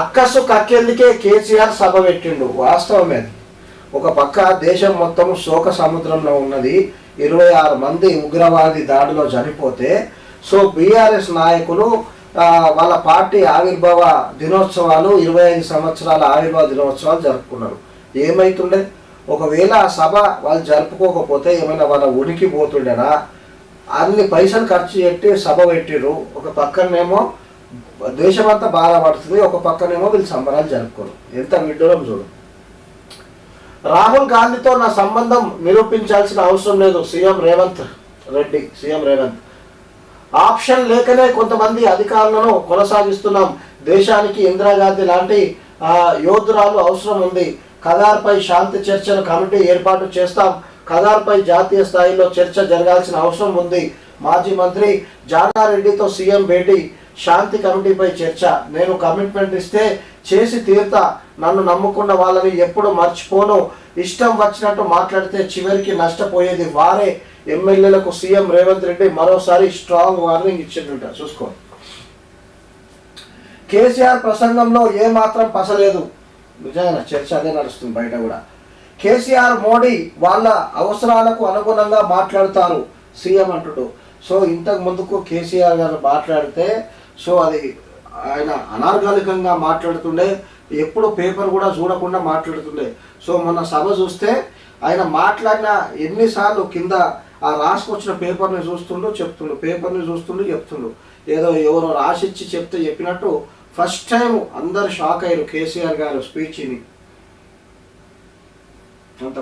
అక్కసు కక్కేందుకే కేసీఆర్ సభ పెట్టిండు. వాస్తవమే ఒక పక్క దేశం మొత్తం శోక సముద్రంలో ఉన్నది. ఇరవై ఆరు మంది ఉగ్రవాది దాడిలో చనిపోతే సో బీఆర్ఎస్ నాయకులు వాళ్ళ పార్టీ ఆవిర్భావ దినోత్సవాలు ఇరవై ఐదు సంవత్సరాల ఆవిర్భావ దినోత్సవాలు జరుపుకున్నారు. ఏమైతుండే? ఒకవేళ ఆ సభ వాళ్ళు జరుపుకోకపోతే ఏమైనా వాళ్ళ ఉనికి పోతుండేనా అన్ని పైసలు ఖర్చు పెట్టి సభ పెట్టిరు ఒక పక్కనేమో దేశమంతా బాధపడుతుంది ఒక పక్కనేమో వీళ్ళు సంబరాలు జరుపుకోరు. ఎంత విడ్డూరం చూడు. రాహుల్ గాంధీతో నా సంబంధం నిరూపించాల్సిన అవసరం లేదు CM Revanth Reddy CM Revanth. Option లేకనే కొంతమంది అధికారులను కొనసాగిస్తున్నాం. దేశానికి ఇందిరాగాంధీ లాంటి యోధురాలు అవసరం ఉంది. కదార్పై శాంతి చర్చల కమిటీ ఏర్పాటు చేస్తాం. కదార్పై జాతీయ స్థాయిలో చర్చ జరగాల్సిన అవసరం ఉంది. మాజీ మంత్రి జానారెడ్డితో సీఎం భేటీ. శాంతి కమిటీపై చర్చ. నేను కమిట్మెంట్ ఇస్తే చేసి తీరుతా. నన్ను నమ్ముకున్న వాళ్ళని ఎప్పుడు మర్చిపోను. ఇష్టం వచ్చినట్టు మాట్లాడితే చివరికి నష్టపోయేది వారే. ఎమ్మెల్యేలకు సీఎం రేవంత్ రెడ్డి మరోసారి స్ట్రాంగ్ వార్నింగ్ ఇచ్చిండుట. చూసుకో. కేసీఆర్ ప్రసంగంలో ఏ మాత్రం పసలేదు. నిజంగా చర్చ అదే నడుస్తుంది బయట కూడా. కేసీఆర్ మోడీ వాళ్ళ అవసరాలకు అనుగుణంగా మాట్లాడతారు. సీఎం అంటుడు. సో ఇంతకు ముందుకు కేసీఆర్ గారు మాట్లాడితే సో అది ఆయన అనార్గాలికంగా మాట్లాడుతుండే ఎప్పుడు పేపర్ కూడా చూడకుండా మాట్లాడుతుండే. సో మొన్న సభ చూస్తే ఆయన మాట్లాడిన ఎన్నిసార్లు కింద ఆ రాసుకొచ్చిన పేపర్ని చూస్తుండు చెప్తుండు పేపర్ని చూస్తుండు చెప్తుండు. ఏదో ఎవరో రాసిచ్చి చెప్తే చెప్పినట్టు ఫస్ట్ టైం అందరు షాక్ అయ్యారు కేసీఆర్ గారు స్పీచ్ని. అంత